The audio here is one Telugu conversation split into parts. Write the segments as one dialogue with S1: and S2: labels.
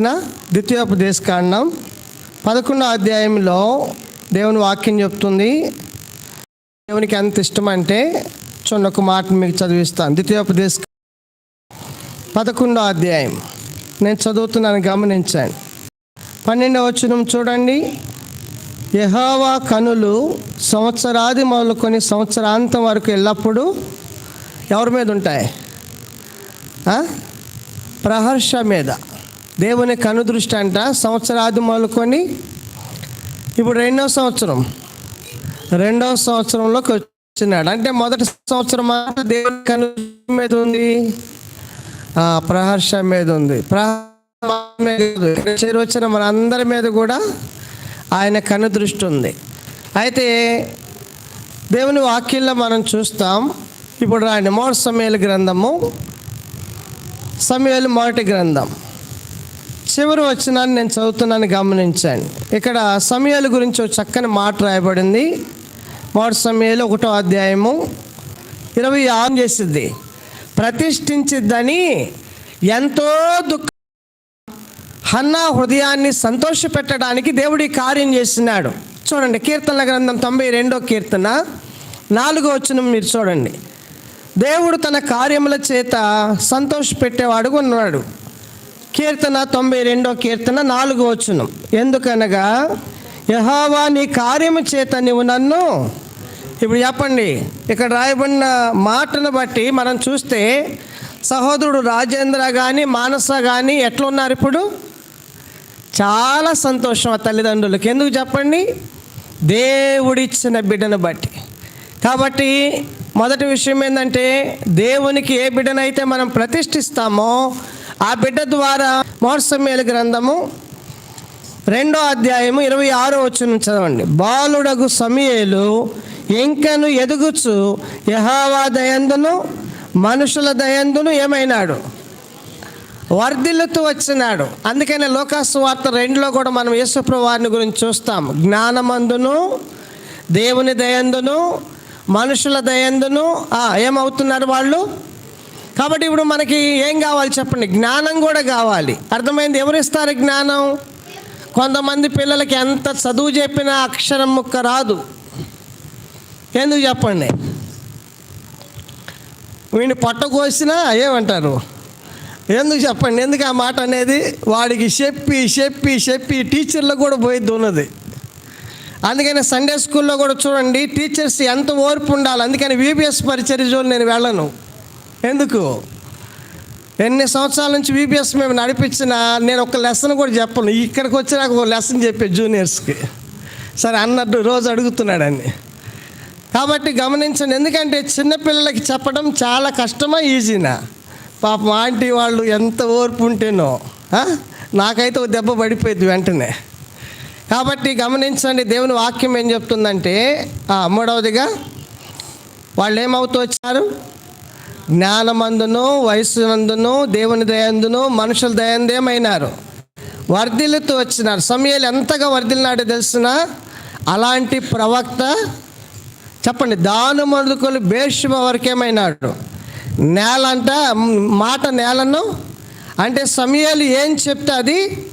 S1: రాసిన ద్వితీయోపదేశ కాండం పదకొండో అధ్యాయంలో దేవుని వాక్యం చెప్తుంది. దేవునికి ఎంత ఇష్టం అంటే చూడండి ఒక మాట మీకు చదివిస్తాను. ద్వితీయోపదేశ పదకొండో అధ్యాయం. నేను చదువుతున్నాను గమనించాను పన్నెండవ వచనం చూడండి. యహోవా కనులు సంవత్సరాది మొదలుకొని సంవత్సరాంతం వరకు ఎల్లప్పుడూ ఎవరి మీద ఉంటాయి? ప్రహర్ష మీద. దేవుని కనుదృష్టి అంట సంవత్సరాది మొదలుకొని ఇప్పుడు రెండవ సంవత్సరం. రెండవ సంవత్సరంలోకి వచ్చినాడు. అంటే మొదటి సంవత్సరం మాత్రం దేవుని కను మీద ఉంది. ప్రహర్ష మీద ఉంది. ప్రహర్ష మీద కాదు. ఇక్కడ వచ్చిన మనందరి మీద కూడా ఆయన కను దృష్టి ఉంది. అయితే దేవుని వాక్యంలో మనం చూస్తాం. ఇప్పుడు ఆయన మోడ సమయాల గ్రంథము. సమయాలు మొదటి గ్రంథం. చివరి వచనాన్ని నేను చదువుతున్నాను గమనించండి. ఇక్కడ సమయాల గురించి ఒక చక్కని మాట రాయబడింది. మొదటి సమయాలు ఒకటో అధ్యాయము ఇరవై ఆరు చేసిద్ది ప్రతిష్ఠించిద్దని ఎంతో దుఃఖ హన్నా హృదయాన్ని సంతోషపెట్టడానికి దేవుడి కార్యం చేస్తున్నాడు. చూడండి కీర్తనల గ్రంథం తొంభై రెండో కీర్తన నాలుగో వచ్చిన మీరు చూడండి. దేవుడు తన కార్యముల చేత సంతోషపెట్టేవాడు ఉన్నాడు. కీర్తన తొంభై రెండో కీర్తన నాలుగో వచ్చును ఎందుకనగా యహోవా నీ కార్యము చేత నువ్వు నన్ను ఇప్పుడు చెప్పండి ఇక్కడ రాయబడిన మాటను బట్టి మనం చూస్తే సహోదరుడు రాజేంద్ర కానీ మానస కానీ ఎట్లున్నారు ఇప్పుడు? చాలా సంతోషం ఆ తల్లిదండ్రులకి. ఎందుకు చెప్పండి? దేవుడిచ్చిన బిడ్డను బట్టి. కాబట్టి మొదటి విషయం ఏంటంటే దేవునికి ఏ బిడ్డనైతే మనం ప్రతిష్ఠిస్తామో ఆ బిడ్డ ద్వారా మోసమేలు గ్రంథము రెండో అధ్యాయము ఇరవై ఆరో వచ్చిన చదవండి. బాలుడగు సమయలు ఇంకను ఎదుగుచు యహావా దయందును మనుషుల దయందును ఏమైనాడు? వర్ధిల్లుతూ వచ్చినాడు. అందుకనే లోకాసు వార్త రెండులో కూడా మనం యేసుప్రభు వారిని గురించి చూస్తాం. జ్ఞానమందును దేవుని దయందును మనుషుల దయందును. ఏమవుతున్నారు వాళ్ళు? కాబట్టి ఇప్పుడు మనకి ఏం కావాలి చెప్పండి? జ్ఞానం కూడా కావాలి. అర్థమైంది? ఎవరిస్తారు జ్ఞానం? కొంతమంది పిల్లలకి ఎంత చదువు చెప్పినా అక్షరం ముక్క రాదు. ఎందుకు చెప్పండి? వీడిని పట్ట కోసినా ఏమంటారు? ఎందుకు చెప్పండి? ఎందుకు ఆ మాట అనేది? వాడికి చెప్పి చెప్పి చెప్పి టీచర్లకు కూడా పోయిద్ది ఉన్నది. అందుకని సండే స్కూల్లో కూడా చూడండి టీచర్స్ ఎంత ఓర్పు ఉండాలి. అందుకని వీబీఎస్ పరిచర్య నేను వెళ్ళను. ఎందుకు? ఎన్ని సంవత్సరాల నుంచి విబిఎస్ మేము నడిపించిన నేను ఒక లెసన్ కూడా చెప్పను. ఇక్కడికి వచ్చి నాకు ఒక లెసన్ చెప్పే జూనియర్స్కి సరే అన్నట్టు రోజు అడుగుతున్నాడని కాబట్టి గమనించండి. ఎందుకంటే చిన్నపిల్లలకి చెప్పడం చాలా కష్టమా? ఈజీనా? పాపం ఆంటీ వాళ్ళు ఎంత ఓర్పు ఉంటేనో నాకైతే ఒక దెబ్బ పడిపోయింది వెంటనే. కాబట్టి గమనించండి దేవుని వాక్యం ఏం చెప్తుందంటే మూడవదిగా వాళ్ళు ఏమవుతూ వచ్చారు? జ్ఞానమందును వయస్సునందును దేవుని దయందును మనుషుల దయందేమైనారు. వర్ధిల్లుతూ వచ్చినారు. సమయాలు ఎంతగా వర్ధిల్లినాడో తెలిసిన? అలాంటి ప్రవక్త చెప్పండి దాను మొదలుకొని భేషుమ వరకేమైనాడు? నేల అంట మాట నేలను? అంటే సమయాలు ఏం చెప్తే అది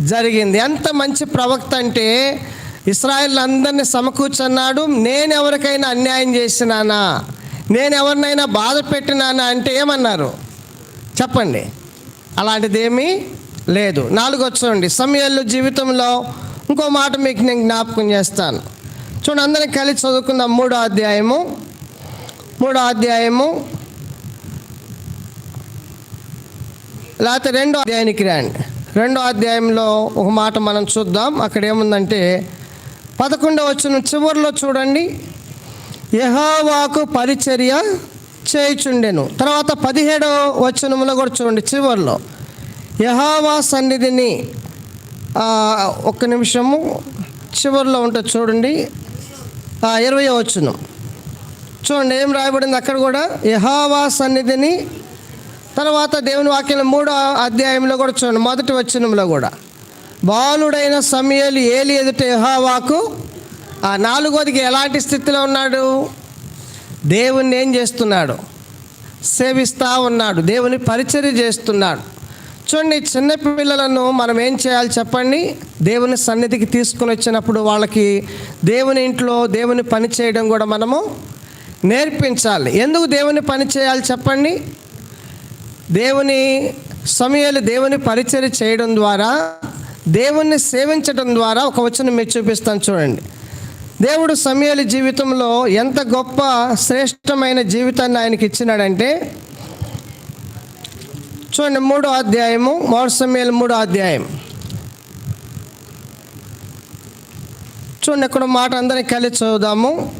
S1: జరిగింది. ఎంత మంచి ప్రవక్త అంటే ఇస్రాయల్ అందరినీ సమకూర్చున్నాడు నేను ఎవరికైనా అన్యాయం చేసినానా? నేను ఎవరినైనా బాధ పెట్టినానా అంటే ఏమన్నారు? చెప్పండి. అలాంటిది ఏమీ లేదు. నాలుగో చూడండి సమయాల్లో జీవితంలో ఇంకో మాట మీకు నేను జ్ఞాపకం చేస్తాను. చూడండి అందరం కలిసి చదువుకుందాం మూడో అధ్యాయము. మూడో అధ్యాయము. లేకపోతే రెండో అధ్యాయానికి రండి. రెండో అధ్యాయంలో ఒక మాట మనం చూద్దాం. అక్కడ ఏముందంటే పదకొండవ వచ్చిన చివరిలో చూడండి. యహోవాకు పరిచర్య చేయుచుండెను. తర్వాత పదిహేడవ వచనంలో కూడా చూడండి చివరిలో. యహోవా సన్నిధిని ఒక్క నిమిషము చివరిలో ఉంటుంది చూడండి. ఇరవై వచనం. చూడండి ఏం రాయబడింది అక్కడ కూడా? యహోవా సన్నిధిని తర్వాత దేవుని వాక్యం మూడో అధ్యాయంలో కూడా చూడండి మొదటి వచనంలో కూడా. బాలుడైన సమయాలు ఏలి ఎదుట యహోవాకు ఆ నాలుగోదికి ఎలాంటి స్థితిలో ఉన్నాడు? దేవుణ్ణి ఏం చేస్తున్నాడు? సేవిస్తూ ఉన్నాడు. దేవుని పరిచర్య చేస్తున్నాడు. చూడండి చిన్న పిల్లలను మనం ఏం చేయాలి చెప్పండి? దేవుని సన్నిధికి తీసుకుని వచ్చినప్పుడు వాళ్ళకి దేవుని ఇంట్లో దేవుని పని చేయడం కూడా మనము నేర్పించాలి. ఎందుకు దేవుని పని చేయాలి చెప్పండి? దేవుని సమయాలు దేవుని పరిచయం చేయడం ద్వారా దేవుణ్ణి సేవించడం ద్వారా ఒక వచనం మీరు చూపిస్తాను చూడండి. దేవుడు సమయాల జీవితంలో ఎంత గొప్ప శ్రేష్టమైన జీవితాన్ని ఆయనకి ఇచ్చినాడంటే చూడండి మూడో అధ్యాయము మోడ సమయాలు మూడో అధ్యాయం. చూడండి ఇక్కడ మాట అందరికి కలిసి చదువుదాము.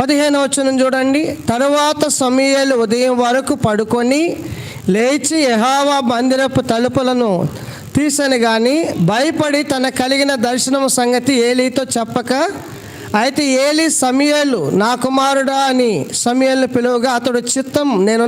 S1: పదిహేను వచ్చిన చూడండి. తరువాత సమయాలు ఉదయం వరకు పడుకొని లేచి యహావా మందిరపు తలుపులను తీసని కానీ భయపడి తన కలిగిన దర్శనం సంగతి ఏలీతో చెప్పక అయితే ఏలి సమయలు నా కుమారుడా అని సమయల్ని పిలువగా అతడు చిత్తం నేను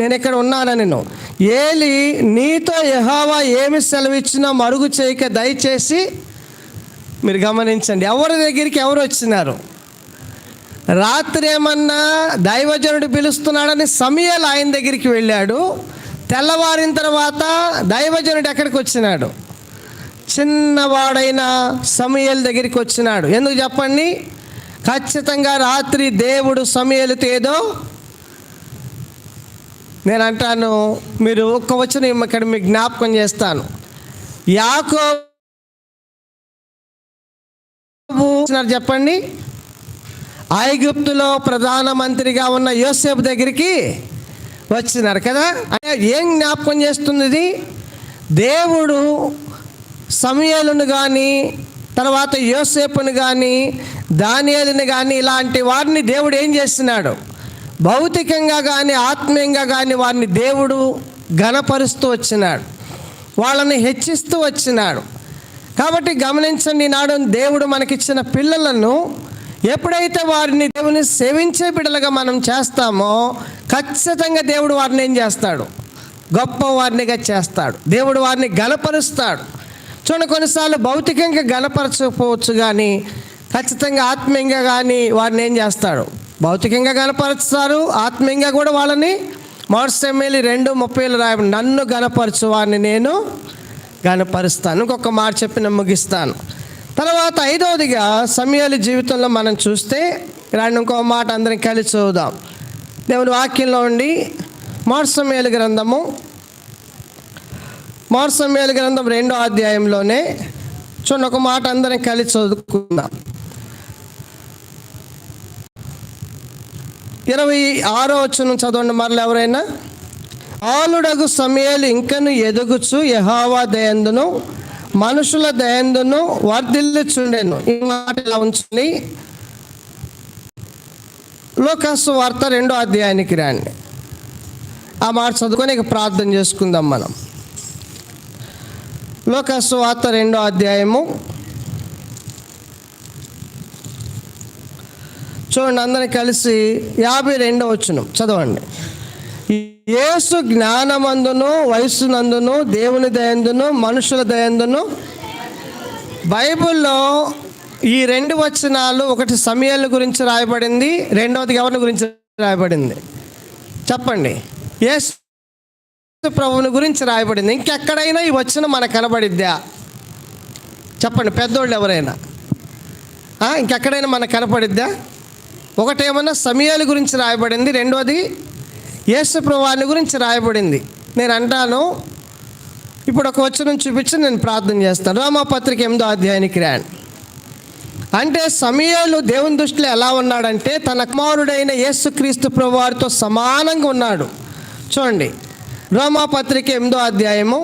S1: నేను ఇక్కడ ఉన్నానని నేను? ఏలి నీతో యహావా ఏమి సెలవిచ్చినా మరుగు చేయక దయచేసి మీరు గమనించండి. ఎవరి దగ్గరికి ఎవరు వచ్చినారు? రాత్రి ఏమన్నా దైవజనుడు పిలుస్తున్నాడని సమయాలు ఆయన దగ్గరికి వెళ్ళాడు. తెల్లవారిన తర్వాత దైవజనుడు ఎక్కడికి వచ్చినాడు? చిన్నవాడైన సమయల దగ్గరికి వచ్చినాడు. ఎందుకు చెప్పండి? ఖచ్చితంగా రాత్రి దేవుడు సమయలతో ఏదో నేను అంటాను మీరు ఒక్క వచ్చిన ఇక్కడ మీకు జ్ఞాపకం చేస్తాను. యాకో చెప్పండి? ఐగుప్తులో ప్రధానమంత్రిగా ఉన్న యోసేపు దగ్గరికి వచ్చినారు కదా? అంటే ఏం జ్ఞాపకం చేస్తుంది దేవుడు సమయాలను కానీ తర్వాత యోసేపును కానీ దానియాలను కానీ ఇలాంటి వారిని దేవుడు ఏం చేస్తున్నాడు? భౌతికంగా కానీ ఆత్మీయంగా కానీ వారిని దేవుడు ఘనపరుస్తూ వచ్చినాడు. వాళ్ళని హెచ్చిస్తూ వచ్చినాడు. కాబట్టి గమనించండి నాడు దేవుడు మనకిచ్చిన పిల్లలను ఎప్పుడైతే వారిని దేవుని సేవించే బిడ్డలుగా మనం చేస్తామో ఖచ్చితంగా దేవుడు వారిని ఏం చేస్తాడు? గొప్ప వారినిగా చేస్తాడు. దేవుడు వారిని గలపరుస్తాడు చూడండి కొన్నిసార్లు భౌతికంగా గలపరచకపోవచ్చు కానీ ఖచ్చితంగా ఆత్మీయంగా కానీ వారిని ఏం చేస్తాడు? భౌతికంగా గనపరుస్తారు ఆత్మీయంగా కూడా వాళ్ళని మోడసెమ్మేలి రెండు ముప్పైలు రాయ నన్ను గనపరచు వారిని నేను గనపరుస్తాను ఇంకొక మాట చెప్పి నేను ముగిస్తాను. తర్వాత ఐదవదిగా సమయాల జీవితంలో మనం చూస్తే రాండి ఇంకో మాట అందరం కలిసి చూద్దాం. దేవుని వాక్యంలో ఉండి మోడసమయాల గ్రంథము మోడసమయాల గ్రంథం రెండో అధ్యాయంలోనే చూడండి ఒక మాట అందరం కలిసి చదువుకుందాం. ఇరవై ఆరో వచ్చిన చదవండి మరలు ఎవరైనా. ఆలుడగు సమయాలు ఇంకను ఎదుగుచు యహావా దయందును. మనుషుల దయందును వర్ధిల్లుచుండెను. ఈ మాట ఇలా ఉంచుని లోకాసు వార్త రెండో అధ్యాయానికి రాండి. ఆ మాట చదువుకొని ఇక ప్రార్థన చేసుకుందాం మనం. లోకాసు వార్త రెండో అధ్యాయము. చూడండి అందరం కలిసి యాభై రెండో వచ్చును చదవండి. యేసు జ్ఞానమందును వయస్సునందును దేవుని దయందును మనుషుల దయందును. బైబిల్లో ఈ రెండు వచనాలు ఒకటి సమయాల గురించి రాయబడింది రెండవది ఎవరిని గురించి రాయబడింది? చెప్పండి. యేసు ప్రభువుని గురించి రాయబడింది. ఇంకెక్కడైనా ఈ వచనం మనకు కనబడిద్దా? చెప్పండి పెద్దోళ్ళు ఎవరైనా? ఇంకెక్కడైనా మనకు కనపడిద్దా? ఒకటేమన్నా సమయాల గురించి రాయబడింది రెండోది యేసుప్రభువాని గురించి రాయబడింది. నేను అంటాను ఇప్పుడు ఒక వచనం చూపించి నేను ప్రార్థన చేస్తాను. రామాపత్రిక ఎనిమిదో అధ్యాయానికి రాండి అంటే సమయాలు దేవుని దృష్టిలో ఎలా ఉన్నాడంటే తన కుమారుడైన యేసుక్రీస్తు ప్రభువారితో సమానంగా ఉన్నాడు. చూడండి రోమాపత్రిక ఎనిమిదో అధ్యాయము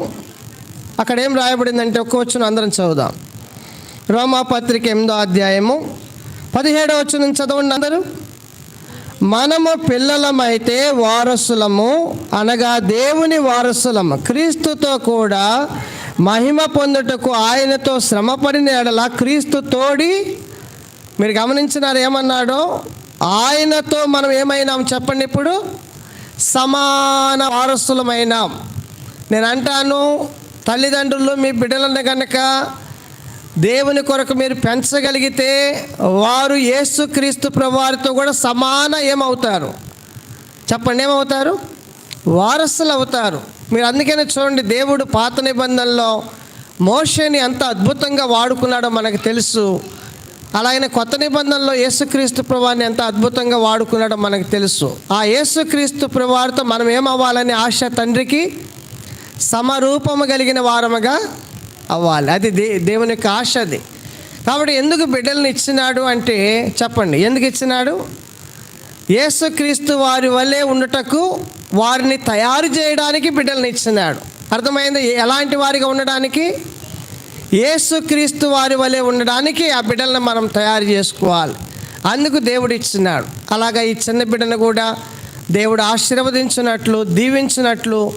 S1: అక్కడ ఏం రాయబడిందంటే ఒక్క వచ్చిన అందరం చదువుదాం. రోమాపత్రిక ఎనిమిదో అధ్యాయము పదిహేడో వచ్చిన చదవండి అందరూ. మనము పిల్లలమైతే వారసులము అనగా దేవుని వారసులము. క్రీస్తుతో కూడా మహిమ పొందుటకు ఆయనతో శ్రమపడిన ఎడల క్రీస్తు తోడి మీరు గమనించినారు ఏమన్నాడో? ఆయనతో మనం ఏమైనాం చెప్పండి ఇప్పుడు? సమాన వారసులమైనాం. నేను అంటాను తల్లిదండ్రులు మీ బిడ్డలను కనుక దేవుని కొరకు మీరు పెంచగలిగితే వారు యేసుక్రీస్తు ప్రభువారితో కూడా సమాన ఏమవుతారు? చెప్పండి ఏమవుతారు? వారసులు అవుతారు. మీరు అందుకనే చూడండి దేవుడు పాత నిబంధనలో మోషేని ఎంత అద్భుతంగా వాడుకున్నాడో మనకు తెలుసు. అలాగనే కొత్త నిబంధనలో యేసుక్రీస్తు ప్రభాన్ని ఎంత అద్భుతంగా వాడుకున్నాడో మనకు తెలుసు. ఆ యేసుక్రీస్తు ప్రభువారితో మనం ఏమవ్వాలని ఆశ తండ్రికి? సమరూపము కలిగిన వారముగా అవ్వాలి. అది దే దేవుని యొక్క ఆశ అది. కాబట్టి ఎందుకు బిడ్డలను ఇచ్చినాడు అంటే చెప్పండి. ఎందుకు ఇచ్చినాడు? యేసుక్రీస్తు వారి వల్లే ఉండటకు వారిని తయారు చేయడానికి బిడ్డలను ఇచ్చినాడు. అర్థమైంది? ఎలాంటి వారిగా ఉండడానికి? యేసుక్రీస్తు వారి వలె ఉండడానికి ఆ బిడ్డలను మనం తయారు చేసుకోవాలి. అందుకు దేవుడు ఇచ్చినాడు. అలాగా ఈ చిన్న బిడ్డను కూడా దేవుడు ఆశీర్వదించినట్లు దీవించినట్లు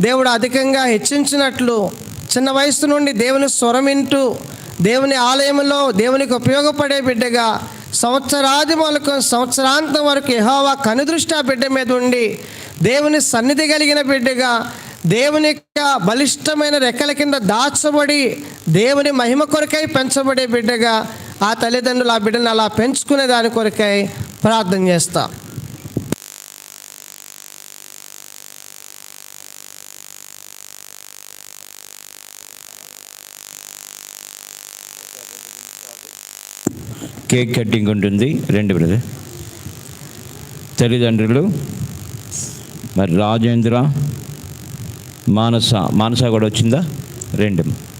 S1: దేవుడు అధికంగా హెచ్చించినట్లు చిన్న వయసు నుండి దేవుని స్వరం వింటూ దేవుని ఆలయంలో దేవునికి ఉపయోగపడే బిడ్డగా సంవత్సరాది మొలకం సంవత్సరాంతం వరకు యహోవా కనుదృష్టి ఆ బిడ్డ మీద ఉండి దేవుని సన్నిధి కలిగిన బిడ్డగా దేవుని యొక్క బలిష్టమైన రెక్కల కింద దాచబడి దేవుని మహిమ కొరకై పెంచబడే బిడ్డగా ఆ తల్లిదండ్రులు ఆ బిడ్డను అలా పెంచుకునే దాని కొరకై ప్రార్థన చేస్తాం.
S2: కేక్ కట్టింగ్ ఉంటుంది. రెండు బ్రదర్. తల్లిదండ్రులు మరి రాజేంద్ర మానస మానస కూడా వచ్చిందా? రెండు.